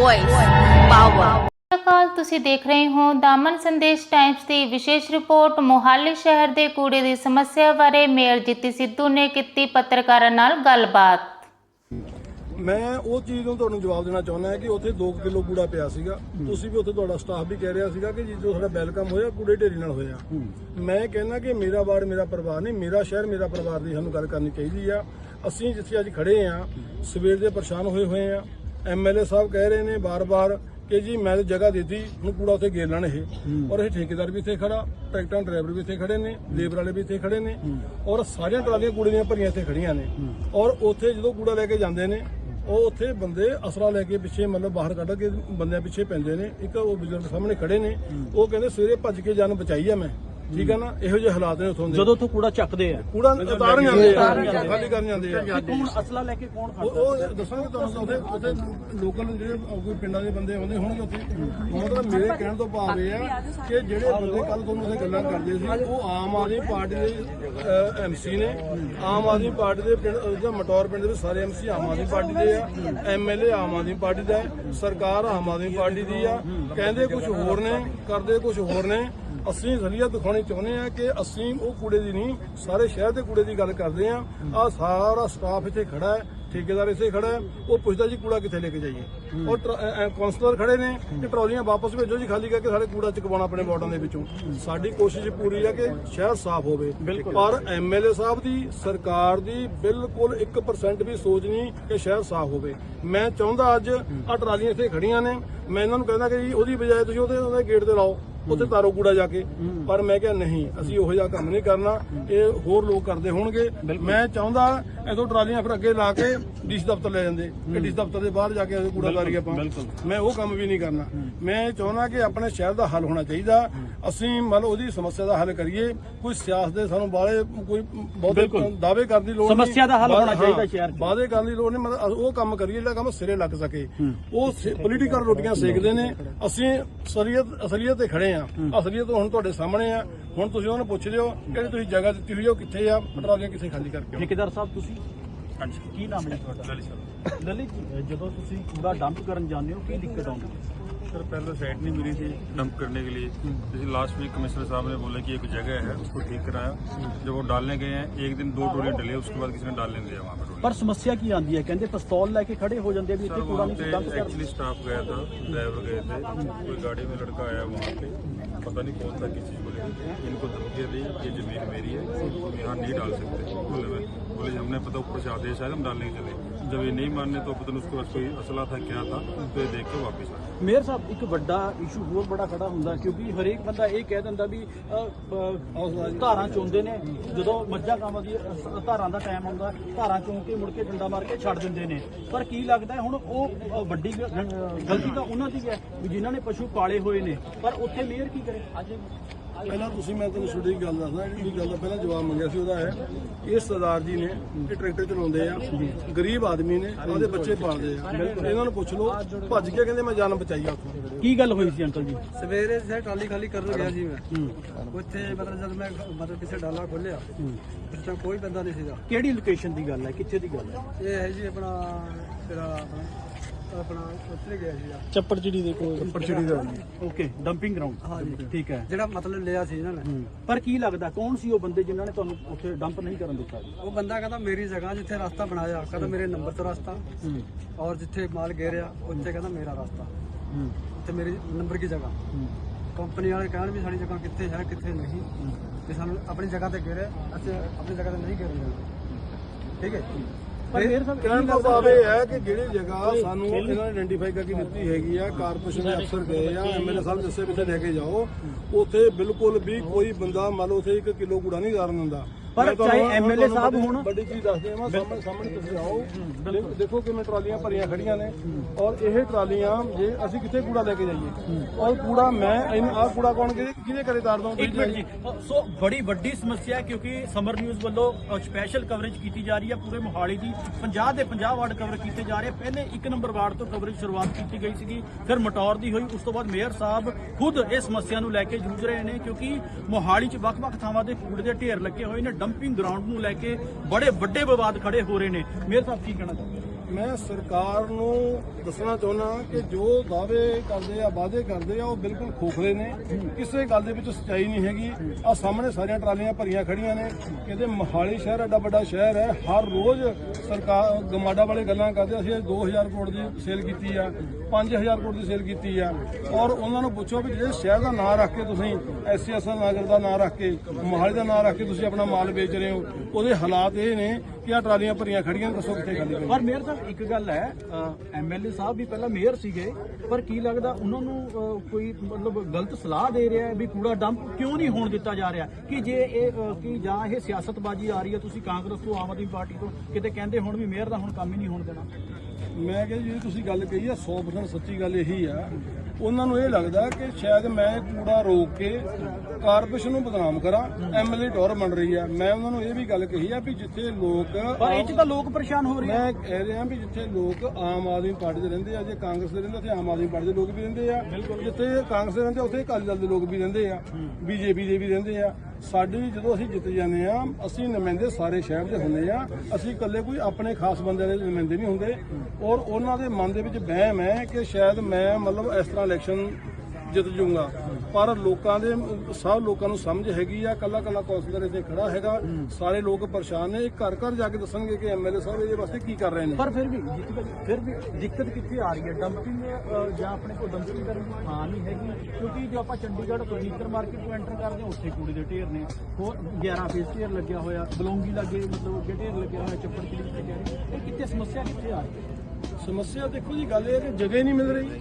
voice, power. ਅਕਾਲ ਤੁਸੀਂ ਦੇਖ ਰਹੇ ਹੋ ਦਾਮਨ ਸੰਦੇਸ਼ ਟਾਈਮਸ ਦੀ ਵਿਸ਼ੇਸ਼ ਰਿਪੋਰਟ। ਮੋਹਾਲੀ ਸ਼ਹਿਰ ਦੇ ਕੂੜੇ ਦੀ ਸਮੱਸਿਆ ਬਾਰੇ ਮੇਅਰ ਜੀਤੀ ਸਿੱਧੂ ਨੇ ਕੀਤੀ ਪੱਤਰਕਾਰਾਂ ਨਾਲ ਗੱਲਬਾਤ। ਮੈਂ ਉਹ ਚੀਜ਼ ਨੂੰ ਤੁਹਾਨੂੰ ਜਵਾਬ ਦੇਣਾ ਚਾਹੁੰਦਾ ਹਾਂ ਕਿ ਉੱਥੇ 2 ਕਿਲੋ ਕੂੜਾ ਪਿਆ ਸੀਗਾ। ਤੁਸੀਂ ਵੀ ਉੱਥੇ ਤੁਹਾਡਾ ਸਟਾਫ ਵੀ ਕਹਿ ਰਿਹਾ ਸੀਗਾ ਕਿ ਜਦੋਂ ਸਾਡਾ ਵੈਲਕਮ ਹੋਇਆ ਕੂੜੇ ਢੇਰੀ ਨਾਲ ਹੋਇਆ। ਮੈਂ ਕਹਿੰਦਾ ਕਿ ਮੇਰਾ ਵਾਰਡ ਮੇਰਾ ਪਰਿਵਾਰ ਨਹੀਂ ਮੇਰਾ ਸ਼ਹਿਰ ਮੇਰਾ ਪਰਿਵਾਰ ਦੀ ਸਾਨੂੰ ਗੱਲ ਕਰਨੀ ਚਾਹੀਦੀ ਆ। ਅਸੀਂ ਜਿੱਥੇ ਅੱਜ ਖੜੇ ਆ ਸਵੇਰ ਦੇ ਪਰੇਸ਼ਾਨ ਹੋਏ ਹੋਏ ਆ। ਐਮਐਲਏ ਸਾਹਿਬ ਕਹਿ ਰਹੇ ਨੇ ਬਾਰ-ਬਾਰ ਕਿ ਜੀ ਮੈਂ ਤਾਂ ਜਗ੍ਹਾ ਦਿੱਤੀ ਹੁਣ ਕੂੜਾ ਉੱਥੇ ਗੇਰ ਲੈਣ ਇਹ। ਔਰ ਇਹ ਠੇਕੇਦਾਰ ਵੀ ਇੱਥੇ ਖੜਾ ਟਰੈਕਟਰ ਡਰਾਈਵਰ ਵੀ ਇੱਥੇ ਖੜੇ ਨੇ ਲੇਬਰ ਵਾਲੇ ਵੀ ਇੱਥੇ ਖੜੇ ਨੇ ਔਰ ਸਾਰੀਆਂ ਟਰਾਲੀਆਂ ਕੂੜੇ ਦੀਆਂ ਭਰੀਆਂ ਇੱਥੇ ਖੜੀਆਂ ਨੇ। ਔਰ ਉੱਥੇ ਜਦੋਂ ਕੂੜਾ ਲੈ ਕੇ ਜਾਂਦੇ ਨੇ ਉਹ ਉੱਥੇ ਬੰਦੇ ਅਸਰਾ ਲੈ ਕੇ ਪਿੱਛੇ ਮਤਲਬ ਬਾਹਰ ਕੱਢ ਕੇ ਬੰਦਿਆਂ ਪਿੱਛੇ ਪੈਂਦੇ ਨੇ। ਇੱਕ ਉਹ ਬਜ਼ੁਰਗ ਸਾਹਮਣੇ ਖੜੇ ਨੇ ਉਹ ਕਹਿੰਦੇ ਸਵੇਰੇ ਭੱਜ ਕੇ ਜਾਨ ਬਚਾਈ ਆ ਮੈਂ। ਠੀਕ ਆ ਨਾ? ਇਹੋ ਜਿਹੇ ਹਾਲਾਤ ਨੇ ਉਥੋਂ ਦੇ। ਜਦੋਂ ਤੋਂ ਕੂੜਾ ਚੱਕਦੇ ਆ। ਕੂੜਾ ਉਤਾਰਨ ਜਾਂਦੇ ਆ। ਖਾਲੀ ਕਰਨ ਜਾਂਦੇ ਆ। ਕੌਣ ਅਸਲਾ ਲੈ ਕੇ ਕੌਣ ਉਹ ਉਹ ਦੱਸਾਂਗੇ ਤੁਹਾਨੂੰ ਉੱਥੇ ਉੱਥੇ ਲੋਕਲ ਜਿਹੜੇ ਕੋਈ ਪਿੰਡਾਂ ਦੇ ਬੰਦੇ ਆਉਂਦੇ ਹੋਣਗੇ ਉੱਥੇ। ਮਤਲਬ ਮੇਰੇ ਕਹਿਣ ਤੋਂ ਭਾਵ ਇਹ ਆ ਕਿ ਜਿਹੜੇ ਬੰਦੇ ਕੱਲ ਤੁਹਾਨੂੰ ਉੱਥੇ ਗੱਲਾਂ ਕਰਦੇ ਸੀ ਉਹ ਆਮ ਆਦਮੀ ਪਾਰਟੀ ਦੇ ਐਮਸੀ ਨੇ। ਆਮ ਆਦਮੀ ਪਾਰਟੀ ਦੇ ਪਿੰਡ ਜਿਹੜਾ ਮਟੌਰ ਪਿੰਡ ਦੇ ਸਾਰੇ ਐਮਸੀ ਆਮ ਆਦਮੀ ਪਾਰਟੀ ਦੇ ਆ। ਐਮਐਲਏ ਆਮ ਆਦਮੀ ਪਾਰਟੀ ਦਾ ਹੈ। ਸਰਕਾਰ ਆਮ ਆਦਮੀ ਪਾਰਟੀ ਦੀ ਆ। ਕਹਿੰਦੇ ਕੁਝ ਹੋਰ ਨੇ ਕਰਦੇ ਕੁਝ ਹੋਰ ਨੇ। ਅਸੀਂ ਜ਼ਲੀਅਤ ਦਿਖਾਉਣੀ ਚਾਹੁੰਦੇ ਆ ਕਿ ਅਸੀਂ ਉਹ ਕੂੜੇ ਦੀ ਨਹੀਂ ਸਾਰੇ ਸ਼ਹਿਰ ਦੇ ਕੂੜੇ ਦੀ ਗੱਲ ਕਰਦੇ ਆ ਆ ਸਾਰਾ ਸਟਾਫ ਇੱਥੇ ਖੜਾ ਹੈ ਠੇਕੇਦਾਰ ਇੱਥੇ ਖੜਾ ਹੈ। ਉਹ ਪੁੱਛਦਾ ਜੀ ਕੂੜਾ ਕਿੱਥੇ ਲੈ ਕੇ ਜਾਈਏ? ਉਹ ਕਾਉਂਸਲਰ ਖੜੇ ਨੇ ਕਿ ਟਰਾਲੀਆਂ ਵਾਪਸ ਭੇਜੋ ਜੀ ਖਾਲੀ ਕਰਕੇ ਸਾਡੇ ਕੂੜਾ ਚੁਕਵਾਉਣਾ ਆਪਣੇ ਵਾਰਡਾਂ ਦੇ ਵਿੱਚੋਂ। ਸਾਡੀ ਕੋਸ਼ਿਸ਼ ਪੂਰੀ ਹੈ ਕਿ ਸ਼ਹਿਰ ਸਾਫ਼ ਹੋਵੇ। ਪਰ ਐਮਐਲਏ ਸਾਹਿਬ ਦੀ ਸਰਕਾਰ ਦੀ ਬਿਲਕੁਲ 1% ਵੀ ਸੋਚ ਨਹੀਂ ਕਿ ਸ਼ਹਿਰ ਸਾਫ਼ ਹੋਵੇ। ਮੈਂ ਚਾਹੁੰਦਾ ਅੱਜ ਆ ਟਰਾਲੀਆਂ ਇੱਥੇ ਖੜੀਆਂ ਨੇ। ਮੈਂ ਇਹਨਾਂ ਨੂੰ ਕਹਿੰਦਾ ਕਿ ਜੀ ਉਹਦੀ ਬਜਾਏ ਤੁਸੀਂ ਉਹਦੇ ਉਹਦੇ ਗੇਟ ਤੇ ਲਾਓ। ਉੱਥੇ ਤਾਰੋ ਕੂੜਾ ਜਾ ਕੇ। ਪਰ ਮੈਂ ਕਿਹਾ ਨਹੀਂ ਅਸੀਂ ਉਹੋ ਜਿਹਾ ਕੰਮ ਨਹੀਂ ਕਰਨਾ। ਇਹ ਹੋਰ ਲੋਕ ਕਰਦੇ ਹੋਣਗੇ। ਮੈਂ ਚਾਹੁੰਦਾ ਇਥੋਂ ਟਰਾਲੀਆਂ ਫਿਰ ਅੱਗੇ ਲਾ ਕੇ ਡੀਸੀ ਦਫ਼ਤਰ ਲੈ ਜਾਂਦੇ। ਕਿ ਡੀਸੀ ਦਫ਼ਤਰ ਦੇ ਬਾਹਰ ਜਾ ਕੇ ਅਸੀਂ ਕੂੜਾ ਤਾਰੀਏ ਆਪਾਂ ਮੈਂ ਉਹ ਕੰਮ ਵੀ ਨਹੀਂ ਕਰਨਾ। ਮੈਂ ਚਾਹੁੰਦਾ ਕਿ ਆਪਣੇ ਸ਼ਹਿਰ ਦਾ ਹੱਲ ਹੋਣਾ ਚਾਹੀਦਾ। ਅਸੀਂ ਮੰਨ ਉਹਦੀ ਸਮੱਸਿਆ ਦਾ ਹੱਲ ਕਰੀਏ। ਕੋਈ ਸਿਆਸਤ ਦੇ ਸਾਨੂੰ ਬਾਲੇ ਕੋਈ ਬਹੁਤੇ ਦਾਅਵੇ ਕਰਨ ਦੀ ਲੋੜ ਨਹੀਂ। ਸਮੱਸਿਆ ਦਾ ਹੱਲ ਹੋਣਾ ਚਾਹੀਦਾ ਸ਼ਹਿਰ। ਵਾਅਦੇ ਕਰਨ ਦੀ ਲੋੜ ਨਹੀਂ। ਮਤਲਬ ਉਹ ਕੰਮ ਕਰੀਏ ਜਿਹੜਾ ਕੰਮ ਸਿਰੇ ਲੱਗ ਸਕੇ। ਉਹ ਪੋਲੀਟੀਕਲ ਰੋਟੀਆਂ ਸੇਕਦੇ ਨੇ। ਅਸੀਂ ਅਸਲੀਅਤ ਅਸਲੀਅਤ ਤੇ ਖੜੇ ਆ ਅਸਲੀਅਤ ਹੁਣ ਤੁਹਾਡੇ ਸਾਹਮਣੇ ਆ। ਹੁਣ ਤੁਸੀਂ ਉਹਨਾਂ ਨੂੰ ਪੁੱਛ ਲਿਓ ਕਿ ਤੁਸੀਂ ਜਗ੍ਹਾ ਦਿੱਤੀ ਹੋਈ ਆ ਉਹ ਕਿੱਥੇ ਆ? ਟਰਾਲੀਆਂ ਕਿੱਥੇ ਖਾਲੀ ਕਰਕੇ। ਠੇਕੇਦਾਰ ਸਾਹਿਬ ਤੁਸੀਂ ਹਾਂਜੀ ਕੀ ਨਾਮ ਹੈ ਜੀ ਤੁਹਾਡਾ ਲਲਿਤ ਸਾਹਿਬ ਲਲਿਤ ਜੀ ਜਦੋਂ ਤੁਸੀਂ ਕੂੜਾ ਡੰਪ ਕਰਨ ਜਾਂਦੇ ਹੋ ਕੀ ਦਿੱਕਤ ਆਉਂਦੀ ਹੈ सर पहले साइड नहीं मिली थी डंप करने के लिए जैसे लास्ट वीक कमिश्नर साहब ने बोला कि एक जगह है उसको ठीक कराया जब वो डालने गए हैं एक दिन दो टोलियां डले उसके बाद किसी ने डालने नहीं दिया वहाँ पर ਪਰ ਸਮੱਸਿਆ ਕੀ ਆਉਂਦੀ ਹੈ ਕਹਿੰਦੇ ਪਿਸਤੌਲ ਲੈ ਕੇ ਖੜੇ ਹੋ ਜਾਂਦੇ ਆ ਵੀ ਇੱਥੇ सर ਕੂੜਾ वहाँ ਨਹੀਂ पे ਡੰਪ कर एक्चुअली स्टाफ गया था ड्राइवर गए थे कोई गाड़ी में लड़का आया वहाँ पे पता नहीं कौन सा किस चीज़ को लेकर इनको धमकी दी ये जमीन मेरी है तुम यहाँ नहीं डाल सकते बोले मैं बोले हमने पता ऊपर से आदेश आया हम डालने के चले जब ये नहीं मानने तो पता नहीं उसके पास कोई असला था क्या था तो ये देख के वापस आए ਮੇਅਰ ਸਾਹਿਬ ਇੱਕ ਵੱਡਾ ਇਸ਼ੂ ਹੋਰ ਬੜਾ ਖੜਾ ਹੁੰਦਾ ਕਿਉਂਕਿ ਹਰੇਕ ਬੰਦਾ ਇਹ ਕਹਿ ਦਿੰਦਾ ਵੀ ਅ, ਅ, ਧਾਰਾਂ ਚੋਂਦੇ ਨੇ ਜਦੋਂ ਮੱਝਾਂ ਕਾਵਾਂ ਦੀ ਅ, ਧਾਰਾਂ ਦਾ ਟਾਈਮ ਆਉਂਦਾ ਧਾਰਾਂ ਚੋਂ ਕੇ ਮੁੜ ਕੇ ਡੰਡਾ ਮਾਰ ਕੇ ਛੱਡ ਦਿੰਦੇ ਨੇ ਪਰ ਕੀ ਲੱਗਦਾ ਹੈ ਹੁਣ ਉਹ ਅ, ਵੱਡੀ ਗ- ਅ, ਗਲਤੀ ਤਾਂ ਉਹਨਾਂ ਦੀ ਹੈ ਵੀ ਜਿਨ੍ਹਾਂ ਨੇ ਪਸ਼ੂ ਪਾਲੇ ਹੋਏ ਨੇ ਪਰ ਉੱਥੇ ਮੇਅਰ ਕੀ ਕਰੇ ਅੱਜ ਪਹਿਲਾਂ ਤੁਸੀਂ ਮੈਂ ਤੁਹਾਨੂੰ ਛੋਟੀ ਗੱਲ ਦੱਸਦਾ ਜਿਹੜੀ ਗੱਲ ਦਾ ਪਹਿਲਾਂ ਜਵਾਬ ਮੰਗਿਆ ਸੀ ਉਹਦਾ ਹੈ ਇਹ ਸਰਦਾਰ ਜੀ ਨੇ ਇਹ ਟਰੈਕਟਰ ਚਲਾਉਂਦੇ ਆ ਗਰੀਬ ਆਦਮੀ ਨੇ ਉਹਦੇ ਬੱਚੇ ਪਾਲਦੇ ਆ। ਇਹਨਾਂ ਨੂੰ ਪੁੱਛ ਲਓ ਭੱਜ ਕੇ ਕਹਿੰਦੇ ਮੈਂ ਜਾਨ ਬਚਾਈ ਆ ਉੱਥੋਂ। ਕੀ ਗੱਲ ਹੋਈ ਸੀ ਅੰਕਲ ਜੀ? ਸਵੇਰੇ ਸੇ ਟਰਾਲੀ ਖਾਲੀ ਕਰਨ ਗਿਆ ਸੀ ਮੈਂ। ਉੱਥੇ ਮਤਲਬ ਜਦ ਮੈਂ ਮਤਲਬ ਕਿਸੇ ਡਾਲਾ ਖੋਲਿਆ ਤਾਂ ਕੋਈ ਬੰਦਾ ਨਹੀਂ ਸੀਗਾ। ਕਿਹੜੀ ਲੋਕੇਸ਼ਨ ਦੀ ਗੱਲ ਹੈ? ਕਿੱਥੇ ਦੀ ਗੱਲ ਹੈ? ਇਹ ਹੈ ਜੀ ਆਪਣਾ ਤੇਰਾ ਆਪਣਾ- ਉੱਥੇ ਗਿਆ ਦੇ ਕੋਲ। ਚੱਪੜਚਿੜੀ ਦਾ। ਓਕੇ ਡੰਪਿੰਗ ਗਰਾਊਂਡ ਹਾਂਜੀ। ਠੀਕ ਹੈ। ਜਿਹੜਾ ਮਤਲਬ ਲਿਆ ਸੀ ਇਹਨਾਂ ਨੇ। ਪਰ ਕੀ ਲੱਗਦਾ ਕੌਣ ਸੀ ਉਹ ਬੰਦੇ ਜਿਨ੍ਹਾਂ ਨੇ ਤੁਹਾਨੂੰ ਉੱਥੇ ਡੰਪ ਨਹੀਂ ਕਰਨ ਦਿੱਤਾ ਜੀ? ਉਹ ਬੰਦਾ ਕਹਿੰਦਾ ਮੇਰੀ ਜਗ੍ਹਾ ਜਿੱਥੇ ਰਸਤਾ ਬਣਾਇਆ ਕਹਿੰਦਾ ਮੇਰੇ ਨੰਬਰ ਤੋਂ ਰਸਤਾ। ਔਰ ਜਿੱਥੇ ਮਾਲ ਗੇਰਿਆ ਉੱਥੇ ਕਹਿੰਦਾ ਮੇਰਾ ਰਸਤਾ। ਮੇਰੀ ਨੰਬਰ ਕੀ ਜਗ੍ਹਾ? ਕੰਪਨੀ ਵਾਲੇ ਕਹਿਣ ਵੀ ਸਾਡੀ ਜਗ੍ਹਾ ਕਿੱਥੇ ਹੈ ਕਿੱਥੇ ਨਹੀਂ। ਤੇ ਸਾਨੂੰ ਆਪਣੀ ਜਗ੍ਹਾ ਤੇ ਗੇਰੇ ਅਸੀਂ ਆਪਣੀ ਜਗ੍ਹਾ ਤੇ ਨਹੀਂ ਗੇਰੇ ਠੀਕ ਹੈ। ਪਰ ਕਹਿਣ ਦਾ ਭਾਵ ਇਹ ਹੈ ਕਿ ਜਿਹੜੀ ਜਗ੍ਹਾ ਸਾਨੂੰ ਇਹਨਾਂ ਨੇ ਆਇਡੈਂਟੀਫਾਈ ਕਰਕੇ ਦਿੱਤੀ ਹੈਗੀ ਆ ਕਾਰਪੋਰੇਸ਼ਨ ਦੇ ਅਫਸਰ ਗਏ ਆ ਐਮਐਲਏ ਸਾਹਿਬ ਦੱਸੇ ਵੀ ਲੈ ਕੇ ਜਾਓ। ਉੱਥੇ ਬਿਲਕੁਲ ਵੀ ਕੋਈ ਬੰਦਾ ਮੰਨ ਲਓ ਉੱਥੇ 1 ਕਿਲੋ ਕੂੜਾ ਨਹੀਂ ਦਾਰਨ ਦਿੰਦਾ। ਪਰ ਚਾਹੇ ਤੁਹਾਨੂੰ ਸਾਹਿਬ ਹੋਣ- ਵੱਡੀ ਚੀਜ਼ ਦੱਸਦੇ ਹਾਂ ਸਾਹਮਣੇ ਸਾਹਮਣੇ ਤੁਸੀਂ ਆਓ। ਦੇਖੋ- ਕਿਵੇਂ ਟਰਾਲੀਆਂ ਭਰੀਆਂ ਖੜੀਆਂ ਨੇ। ਔਰ ਇਹ ਟਰਾਲੀਆਂ ਜੇ ਅਸੀਂ ਕਿੱਥੇ ਕੂੜਾ ਲੈ ਕੇ ਜਾਈਏ? ਔਰ ਕੂੜਾ ਮੈਂ ਆਹ ਕੂੜਾ ਕੌਣ ਕਿਹਦੇ ਘਰੇ ਤਾਰ ਦਵਾਂ ਇੱਕ ਮਿੰਟ ਜੀ। ਸੋ ਬੜੀ ਵੱਡੀ ਸਮੱਸਿਆ ਕਿਉਂਕਿ ਸਮਰ ਨਿਊਜ਼ ਵੱਲੋਂ ਸਪੈਸ਼ਲ ਕਵਰੇਜ ਕੀਤੀ ਜਾ ਰਹੀ ਹੈ ਪੂਰੇ ਮੋਹਾਲੀ ਦੀ। 50 ਦੇ 50 ਵਾਰਡ ਕਵਰ ਕੀਤੇ ਜਾ ਰਹੇ। ਪਹਿਲੇ ਇੱਕ ਨੰਬਰ ਵਾਰਡ ਤੋਂ ਕਵਰੇਜ ਸ਼ੁਰੂਆਤ ਕੀਤੀ ਗਈ ਸੀਗੀ ਫਿਰ ਮਟੌਰ ਦੀ ਹੋਈ। ਉਸ ਤੋਂ ਬਾਅਦ ਮੇਅਰ ਸਾਹਿਬ ਖੁਦ ਇਸ ਸਮੱਸਿਆ ਨੂੰ ਲੈ ਕੇ ਜੂਝ ਰਹੇ ਨੇ ਕਿਉਂਕਿ ਮੋਹਾਲੀ 'ਚ ਵੱਖ-ਵੱਖ ਥਾਵਾਂ ਤੇ ਕੂੜੇ ਦੇ ਢੇਰ ਲੱਗੇ ਹੋਏ ਨੇ। ਡੰਪਿੰਗ ਗਰਾਊਂਡ ਨੂੰ ਲੈ ਕੇ ਬੜੇ ਵੱਡੇ ਵਿਵਾਦ ਖੜੇ ਹੋ ਰਹੇ ਨੇ। ਮੇਰੇ ਸਾਹਿਬ, ਕੀ ਕਹਿਣਾ ਚਾਹੁੰਦੇ ਮੈਂ ਸਰਕਾਰ ਨੂੰ ਦੱਸਣਾ ਚਾਹੁੰਦਾ ਕਿ ਜੋ ਦਾਅਵੇ ਕਰਦੇ ਆ, ਵਾਅਦੇ ਕਰਦੇ ਆ, ਉਹ ਬਿਲਕੁਲ ਖੋਖਲੇ ਨੇ। ਕਿਸੇ ਗੱਲ ਦੇ ਵਿੱਚ ਸੱਚਾਈ ਨਹੀਂ ਹੈਗੀ। ਆ ਸਾਹਮਣੇ ਸਾਰੀਆਂ ਟਰਾਲੀਆਂ ਭਰੀਆਂ ਖੜੀਆਂ ਨੇ। ਕਹਿੰਦੇ ਮਹਾਲੀ ਸ਼ਹਿਰ, ਐਡਾ ਵੱਡਾ ਸ਼ਹਿਰ ਹੈ। ਹਰ ਰੋਜ਼ ਸਰਕਾਰ ਗਮਾਡਾ ਵਾਲੇ ਗੱਲਾਂ ਕਰਦੇ ਅਸੀਂ ਅੱਜ 2000 ਕਰੋੜ ਦੀ ਸੇਲ ਕੀਤੀ ਆ 5000 ਕਰੋੜ ਦੀ ਸੇਲ ਕੀਤੀ ਆ। ਔਰ ਉਹਨਾਂ ਨੂੰ ਪੁੱਛੋ ਵੀ ਜਿਹੜੇ ਸ਼ਹਿਰ ਦਾ ਨਾਂ ਰੱਖ ਕੇ ਤੁਸੀਂ ਐਸਐਸ ਨਗਰ ਦਾ ਨਾਂ ਰੱਖ ਕੇ, ਮੋਹਾਲੀ ਦਾ ਨਾਂ ਰੱਖ ਕੇ ਤੁਸੀਂ ਆਪਣਾ ਮਾਲ ਵੇਚ ਰਹੇ ਹੋ, ਉਹਦੇ ਹਾਲਾਤ ਇਹ ਨੇ ਕਿ ਆ ਟਰਾਲੀਆਂ ਭਰੀਆਂ ਖੜੀਆਂ ਦੱਸੋ ਕਿੱਥੇ ਖਾਲੀ ਪਈਆਂ ਪਰ ਮੇਅਰ ਸਾਹਿਬ ਇੱਕ ਗੱਲ ਹੈ ਐਮਐਲਏ ਸਾਹਿਬ ਵੀ ਪਹਿਲਾਂ ਮੇਅਰ ਸੀਗੇ ਪਰ ਕੀ ਲੱਗਦਾ ਉਹਨਾਂ ਨੂੰ ਅਹ, ਕੋਈ ਮਤਲਬ ਗਲਤ ਸਲਾਹ ਦੇ ਰਿਹਾ ਹੈ ਵੀ ਕੂੜਾ ਡੰਪ ਕਿਉਂ ਨਹੀਂ ਹੋਣ ਦਿੱਤਾ ਜਾ ਰਿਹਾ? ਕਿ ਜੇ ਇਹ ਅਹ, ਕਿ ਜਾਂ ਇਹ ਸਿਆਸਤਬਾਜ਼ੀ ਆ ਰਹੀ ਹੈ ਤੁਸੀਂ ਕਾਂਗਰਸ ਤੋਂ ਆਮ ਆਦਮੀ ਪਾਰਟੀ ਤੋਂ ਕਿਤੇ ਕਹਿੰਦੇ ਹੁਣ ਵੀ ਮੇਅਰ ਦਾ ਹੁਣ ਕੰਮ ਹੀ ਨਹੀਂ ਹੋਣ ਦੇਣਾ? ਮੈਂ ਕਿਹਾ ਜਿਹੜੀ ਤੁਸੀਂ ਗੱਲ ਕਹੀ ਆ 100% ਸੱਚੀ ਗੱਲ ਇਹੀ ਆ ਉਹਨਾਂ ਨੂੰ ਇਹ ਲੱਗਦਾ ਕਿ ਸ਼ਾਇਦ ਮੈਂ ਕੂੜਾ ਰੋਕ ਕੇ ਕਾਰਪੋਰੇਸ਼ਨ ਨੂੰ ਬਦਨਾਮ ਕਰਾਂ ਐਮਐਲਏ ਟੌਰ ਬਣ ਰਹੀ ਆ। ਮੈਂ ਉਹਨਾਂ ਨੂੰ ਇਹ ਵੀ ਗੱਲ ਕਹੀ ਆ ਵੀ ਜਿੱਥੇ ਲੋਕ ਪਰ ਇਹ ਚ ਤਾਂ ਲੋਕ ਪਰੇਸ਼ਾਨ ਹੋ ਰਹੇ ਆ। ਮੈਂ ਕਹਿ ਰਿਹਾ ਵੀ ਜਿੱਥੇ ਲੋਕ ਆਮ ਆਦਮੀ ਪਾਰਟੀ ਦੇ ਰਹਿੰਦੇ ਆ ਜੇ ਕਾਂਗਰਸ ਦੇ ਰਹਿੰਦੇ ਉੱਥੇ ਆਮ ਆਦਮੀ ਪਾਰਟੀ ਦੇ ਲੋਕ ਵੀ ਰਹਿੰਦੇ ਆ। ਜਿੱਥੇ ਕਾਂਗਰਸ ਦੇ ਰਹਿੰਦੇ ਉੱਥੇ ਅਕਾਲੀ ਦਲ ਦੇ ਲੋਕ ਵੀ ਰਹਿੰਦੇ ਆ। ਬੀਜੇਪੀ ਦੇ ਵੀ ਰਹਿੰਦੇ ਆ। ਸਾਡੀ ਜਦੋਂ ਅਸੀਂ ਜਿੱਤ ਜਾਂਦੇ ਆ, ਅਸੀਂ ਨੁਮਾਇੰਦੇ ਸਾਰੇ ਸ਼ਹਿਰ ਦੇ ਹੁੰਦੇ ਆ, ਅਸੀਂ ਇਕੱਲੇ ਕੋਈ ਆਪਣੇ ਖਾਸ ਬੰਦੇ ਦੇ ਨੁਮਾਇੰਦੇ ਨਹੀਂ ਹੁੰਦੇ। ਔਰ ਉਹਨਾਂ ਦੇ ਮਨ ਦੇ ਵਿੱਚ ਵਹਿਮ ਹੈ ਕਿ ਸ਼ਾਇਦ ਮੈਂ ਮਤਲਬ ਇਸ ਤਰ੍ਹਾਂ ਇਲੈਕਸ਼ਨ ਜਿੱਤ ਜੂੰਗਾ ਪਰ ਲੋਕਾਂ ਦੇ ਸਭ ਲੋਕਾਂ ਨੂੰ ਸਮਝ ਹੈਗੀ ਆ ਕੱਲਾ ਕੱਲਾ ਕੌਂਸਲਰ ਇੱਥੇ ਖੜਾ ਹੈਗਾ। ਸਾਰੇ ਲੋਕ ਪਰੇਸ਼ਾਨ ਨੇ ਇਹ ਘਰ ਘਰ ਜਾ ਕੇ ਦੱਸਣਗੇ ਕਿ ਐਮਐਲਏ ਸਾਹਿਬ ਇਹਦੇ ਵਾਸਤੇ ਕੀ ਕਰ ਰਹੇ ਨੇ। ਪਰ ਫਿਰ ਵੀ ਫਿਰ ਵੀ ਦਿੱਕਤ ਕਿੱਥੇ ਆ ਰਹੀ ਹੈ? ਡੰਪਿੰਗ ਜਾਂ ਆਪਣੇ ਕੋਲ ਡੰਪਿੰਗ ਕਰਨ ਦੀ ਥਾਂ ਨਹੀਂ ਹੈਗੀ? ਕਿਉਂਕਿ ਜੋ ਆਪਾਂ ਚੰਡੀਗੜ੍ਹ ਫਰਨੀਚਰ ਮਾਰਕੀਟ ਤੋਂ ਐਂਟਰ ਕਰਦੇ ਹਾਂ ਉੱਥੇ ਕੂੜੇ ਦੇ ਢੇਰ ਨੇ। ਹੋਰ 11 ਫੇਸ ਢੇਰ ਲੱਗਿਆ ਹੋਇਆ ਬਲੌਂਗੀ ਲੱਗੇ ਮਤਲਬ ਢੇਰ ਲੱਗਿਆ ਹੋਇਆ ਚੱਪੜ ਕਿਲੀ ਰਹੀ ਇਹ ਕਿੱਥੇ ਸਮੱਸਿਆ ਕਿੱਥੇ ਆ ਰਹੀ ਹੈ? ਸਮੱਸਿਆ ਦੇਖੋ ਜੀ ਗੱਲ ਇਹ ਹੈ ਕਿ ਜਗ੍ਹਾ ਨਹੀਂ ਮਿਲ ਰਹੀ।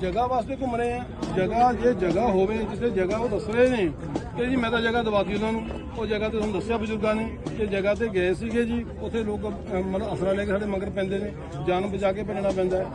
ਜਗ੍ਹਾ ਵਾਸਤੇ ਘੁੰਮ ਰਹੇ ਆ ਜਗ੍ਹਾ ਜੇ ਜਗ੍ਹਾ ਹੋਵੇ ਜਿੱਥੇ ਜਗ੍ਹਾ ਉਹ ਦੱਸ ਰਹੇ ਨੇ ਕਿ ਜੀ ਮੈਂ ਤਾਂ ਜਗ੍ਹਾ ਦਵਾਤੀ ਉਹਨਾਂ ਨੂੰ। ਉਹ ਜਗ੍ਹਾ ਤੇ ਤੁਹਾਨੂੰ ਦੱਸਿਆ ਬਜ਼ੁਰਗਾਂ ਨੇ ਕਿ ਜਗ੍ਹਾ ਤੇ ਗਏ ਸੀਗੇ ਜੀ। ਉੱਥੇ ਲੋਕ ਅਹ, ਮਤਲਬ ਅਸਰਾ ਲੈ ਕੇ ਸਾਡੇ ਮਗਰ ਪੈਂਦੇ ਨੇ। ਜਾਨ ਬਚਾ ਕੇ ਭੱਜਣਾ ਪੈਂਦਾ ਹੈ।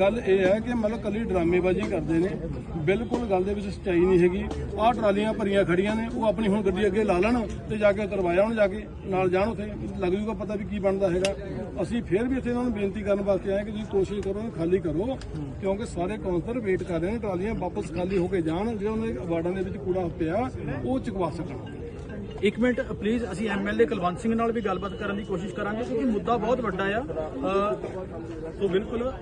ਗੱਲ ਇਹ ਹੈ ਕਿ ਮਤਲਬ ਕੱਲੀ ਡਰਾਮੇਬਾਜ਼ੀ ਕਰਦੇ ਨੇ। ਬਿਲਕੁਲ ਗੱਲ ਦੇ ਵਿੱਚ ਸੱਚਾਈ ਨਹੀਂ ਹੈਗੀ। ਆਹ ਟਰਾਲੀਆਂ ਭਰੀਆਂ ਖੜੀਆਂ ਨੇ ਉਹ ਆਪਣੀ ਹੁਣ ਗੱਡੀ ਅੱਗੇ ਲਾ ਲੈਣ ਤੇ ਜਾ ਕੇ ਉਤਰਵਾਇਆ ਹੁਣ ਜਾ ਕੇ ਨਾਲ ਜਾਣ ਉੱਥੇ। ਲੱਗ ਜੂਗਾ ਪਤਾ ਵੀ ਕੀ ਬਣਦਾ ਹੈਗਾ। ਅਸੀਂ ਫਿਰ ਵੀ ਇੱਥੇ ਇਹਨਾਂ ਨੂੰ ਬੇਨਤੀ ਕਰਨ ਵਾਸਤੇ ਆਏ ਕਿ ਤੁਸੀਂ ਕੋਸ਼ਿਸ਼ ਕਰੋ, ਇਹਨੂੰ ਖਾਲੀ ਕਰੋ, ਕਿਉਂਕਿ ਸਾਰੇ ਕੌਂਸਲਰ ਵੇਟ ਕਰ ਰਹੇ ਨੇ, ਟਰਾਲੀਆਂ ਵਾਪਸ ਖਾਲੀ ਹੋ ਕੇ ਜਾਣ, ਜਿਹੜਾ ਉਹਨਾਂ ਦੇ ਵਾਰਡਾਂ ਦੇ ਵਿੱਚ ਕੂੜਾ ਪਿਆ, ਉਹ ਚੁਕਵਾ ਸਕਣ। ਇੱਕ ਮਿੰਟ ਪਲੀਜ਼ ਅਸੀਂ ਐਮਐਲਏ ਕੁਲਵੰਤ ਸਿੰਘ ਨਾਲ ਵੀ ਗੱਲਬਾਤ ਕਰਨ ਦੀ ਕੋਸ਼ਿਸ਼ ਕਰਾਂਗੇ, ਕਿਉਂਕਿ ਮੁੱਦਾ ਬਹੁਤ ਵੱਡਾ ਆ। ਸੋ ਬਿਲਕੁਲ